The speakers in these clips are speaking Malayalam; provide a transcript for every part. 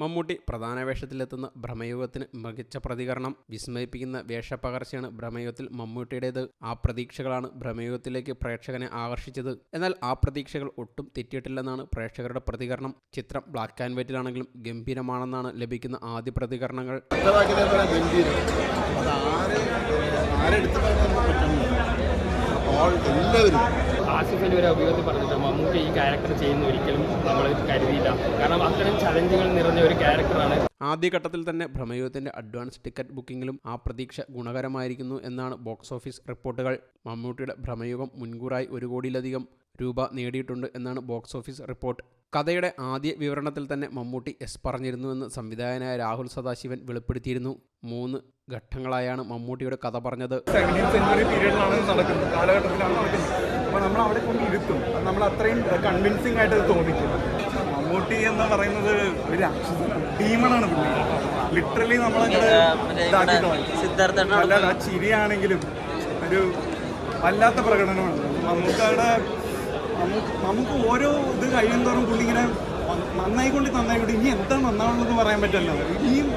മമ്മൂട്ടി പ്രധാന വേഷത്തിലെത്തുന്ന ഭ്രമയുഗത്തിന് മികച്ച പ്രതികരണം. വിസ്മയിപ്പിക്കുന്ന വേഷപ്പകർച്ചയാണ് ഭ്രമയുഗത്തിൽ മമ്മൂട്ടിയുടേത്. ആ പ്രതീക്ഷകളാണ് ഭ്രമയുഗത്തിലേക്ക് പ്രേക്ഷകനെ ആകർഷിച്ചത്. എന്നാൽ ആ പ്രതീക്ഷകൾ ഒട്ടും തെറ്റിയിട്ടില്ലെന്നാണ് പ്രേക്ഷകരുടെ പ്രതികരണം. ചിത്രം ബ്ലാക്ക് ആൻഡ് വൈറ്റിലാണെങ്കിലും ഗംഭീരമാണെന്നാണ് ലഭിക്കുന്ന ആദ്യ പ്രതികരണങ്ങൾ. അപ്പോൾ എല്ലാവരും. ആസിഫ് അലി ഒരു അഭിമുഖത്തിൽ പറഞ്ഞിട്ട് മമ്മൂട്ടി ഈ ക്യാരക്ടർ ചെയ്യുന്ന ഒരിക്കലും നമ്മൾ കരുതിയില്ല. കാരണം അത്തരം ചലഞ്ചുകൾ നിറഞ്ഞ ഒരു ക്യാരക്ടറാണ് ആദ്യഘട്ടത്തിൽ തന്നെ ഭ്രമയുഗത്തിന്റെ അഡ്വാൻസ് ടിക്കറ്റ് ബുക്കിംഗിലും ആ പ്രതീക്ഷ ഗുണകരമായിരിക്കുന്നു എന്നാണ് ബോക്സ് ഓഫീസ് റിപ്പോർട്ടുകൾ. മമ്മൂട്ടിയുടെ ഭ്രമയുഗം മുൻകൂറായി ഒരു കോടിയിലധികം രൂപ നേടിയിട്ടുണ്ട് എന്നാണ് ബോക്സ് ഓഫീസ് റിപ്പോർട്ട്. കഥയുടെ ആദ്യ വിവരണത്തിൽ തന്നെ മമ്മൂട്ടി എസ് പറഞ്ഞിരുന്നുവെന്ന് സംവിധായകനായ രാഹുൽ സദാശിവൻ വെളിപ്പെടുത്തിയിരുന്നു. മൂന്ന് ഘട്ടങ്ങളായാണ് മമ്മൂട്ടിയുടെ കഥ പറഞ്ഞത്. അപ്പോൾ നമ്മൾ അവിടെ കൊണ്ട് ഇരുത്തും. അത് നമ്മൾ അത്രയും കൺവിൻസിങ് ആയിട്ട് തോന്നിക്കും. മമ്മൂട്ടി എന്ന് പറയുന്നത് ഒരു ടീമണാണ് ലിറ്ററലി നമ്മളങ്ങനെ ആ ചിരിയാണെങ്കിലും ഒരു വല്ലാത്ത പ്രകടനമാണ്. നമുക്കവിടെ നമുക്ക് ഓരോ ഇത് കഴിയുന്തോറും പുള്ളി ഇങ്ങനെ നന്നായിക്കൊണ്ട് നന്നായിക്കൊണ്ട് ഇനി എന്താ നന്നാവുള്ളതെന്ന് പറയാൻ പറ്റില്ല ഇനിയും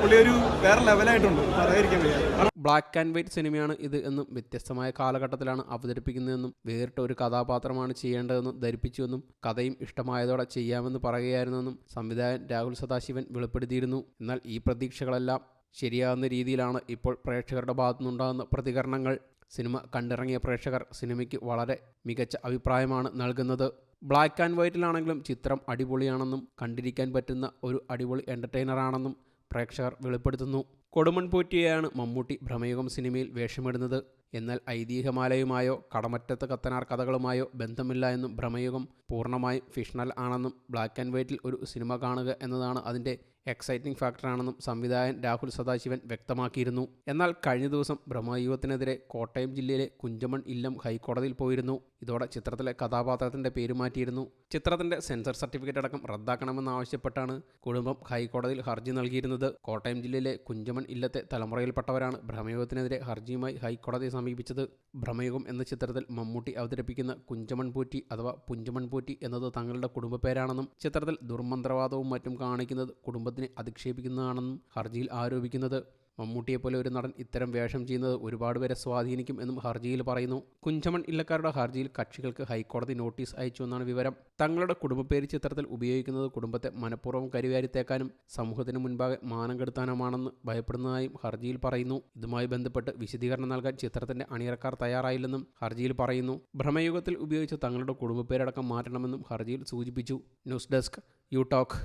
പുള്ളി ഒരു വേറെ ലെവലായിട്ടുണ്ട് പറയാതിരിക്കാൻ വയ്യ ബ്ലാക്ക് ആൻഡ് വൈറ്റ് സിനിമയാണ് ഇത് എന്നും വ്യത്യസ്തമായ കാലഘട്ടത്തിലാണ് അവതരിപ്പിക്കുന്നതെന്നും വേറിട്ട ഒരു കഥാപാത്രമാണ് ചെയ്യേണ്ടതെന്നും ധരിപ്പിച്ചുവെന്നും കഥയും ഇഷ്ടമായതോടെ ചെയ്യാമെന്ന് പറയുകയായിരുന്നെന്നും സംവിധായകൻ രാഹുൽ സദാശിവൻ വെളിപ്പെടുത്തിയിരുന്നു. എന്നാൽ ഈ പ്രതീക്ഷകളെല്ലാം ശരിയാകുന്ന രീതിയിലാണ് ഇപ്പോൾ പ്രേക്ഷകരുടെ ഭാഗത്തുനിന്നുണ്ടാകുന്ന പ്രതികരണങ്ങൾ. സിനിമ കണ്ടിറങ്ങിയ പ്രേക്ഷകർ സിനിമയ്ക്ക് വളരെ മികച്ച അഭിപ്രായമാണ് നൽകുന്നത്. ബ്ലാക്ക് ആൻഡ് വൈറ്റിലാണെങ്കിലും ചിത്രം അടിപൊളിയാണെന്നും കണ്ടിരിക്കാൻ പറ്റുന്ന ഒരു അടിപൊളി എന്റർടൈനറാണെന്നും പ്രേക്ഷകർ വെളിപ്പെടുത്തുന്നു. കൊടുമൺ പോറ്റിയെയാണ് മമ്മൂട്ടി ഭ്രമയുഗം സിനിമയിൽ വേഷമിടുന്നത്. എന്നാൽ ഐതിഹ്യമാലയുമായോ കടമറ്റത്ത് കത്തനാർ കഥകളുമായോ ബന്ധമില്ല എന്നും ഭ്രമയുഗം പൂർണമായും ഫിഷണൽ ആണെന്നും ബ്ലാക്ക് ആൻഡ് വൈറ്റിൽ ഒരു സിനിമ കാണുക എന്നതാണ് അതിന്റെ എക്സൈറ്റിംഗ് ഫാക്ടറാണെന്നും സംവിധായകൻ രാഹുൽ സദാശിവൻ വ്യക്തമാക്കിയിരുന്നു. എന്നാൽ കഴിഞ്ഞ ദിവസം ഭ്രമയുഗത്തിനെതിരെ കോട്ടയം ജില്ലയിലെ കുഞ്ചമൺ ഇല്ലം ഹൈക്കോടതിയിൽ പോയിരുന്നു. ഇതോടെ ചിത്രത്തിലെ കഥാപാത്രത്തിന്റെ പേര് മാറ്റിയിരുന്നു. ചിത്രത്തിന്റെ സെൻസർ സർട്ടിഫിക്കറ്റ് അടക്കം റദ്ദാക്കണമെന്നാവശ്യപ്പെട്ടാണ് കുടുംബം ഹൈക്കോടതിയിൽ ഹർജി നൽകിയിരുന്നത്. കോട്ടയം ജില്ലയിലെ കുഞ്ചമൺ ഇല്ലത്തെ തലമുറയിൽപ്പെട്ടവരാണ് ഭ്രമയുഗത്തിനെതിരെ ഹർജിയുമായി ഹൈക്കോടതിയെ സമീപിച്ചത്. ഭ്രമയുഗം എന്ന ചിത്രത്തിൽ മമ്മൂട്ടി അവതരിപ്പിക്കുന്ന കുഞ്ചമൺ പൂറ്റി അഥവാ പുഞ്ചമൺ പൂറ്റി എന്നത് തങ്ങളുടെ കുടുംബ പേരാണെന്നും ചിത്രത്തിൽ ദുർമന്ത്രവാദവും മറ്റും കാണിക്കുന്നത് കുടുംബത്തിനെ അധിക്ഷേപിക്കുന്നതാണെന്നും ഹർജിയിൽ ആരോപിക്കുന്നത്. മമ്മൂട്ടിയെപ്പോലെ ഒരു നടൻ ഇത്തരം വേഷം ചെയ്യുന്നത് ഒരുപാട് പേരെ സ്വാധീനിക്കും എന്നും ഹർജിയിൽ പറയുന്നു. കുഞ്ചമൺ ഇല്ലക്കാരുടെ ഹർജിയിൽ കക്ഷികൾക്ക് ഹൈക്കോടതി നോട്ടീസ് അയച്ചു എന്നാണ് വിവരം. തങ്ങളുടെ കുടുംബപ്പേര് ചിത്രത്തിൽ ഉപയോഗിക്കുന്നത് കുടുംബത്തെ മനഃപൂർവം കരുവാരിത്തേക്കാനും സമൂഹത്തിന് മുൻപാകെ മാനം കെടുത്താനുമാണെന്ന് ഭയപ്പെടുന്നതായും ഹർജിയിൽ പറയുന്നു. ഇതുമായി ബന്ധപ്പെട്ട് വിശദീകരണം നൽകാൻ ചിത്രത്തിന്റെ അണിയറക്കാർ തയ്യാറായില്ലെന്നും ഹർജിയിൽ പറയുന്നു. ഭ്രമയുഗത്തിൽ ഉപയോഗിച്ച് തങ്ങളുടെ കുടുംബപ്പേരടക്കം മാറ്റണമെന്നും ഹർജിയിൽ സൂചിപ്പിച്ചു. News desk you talk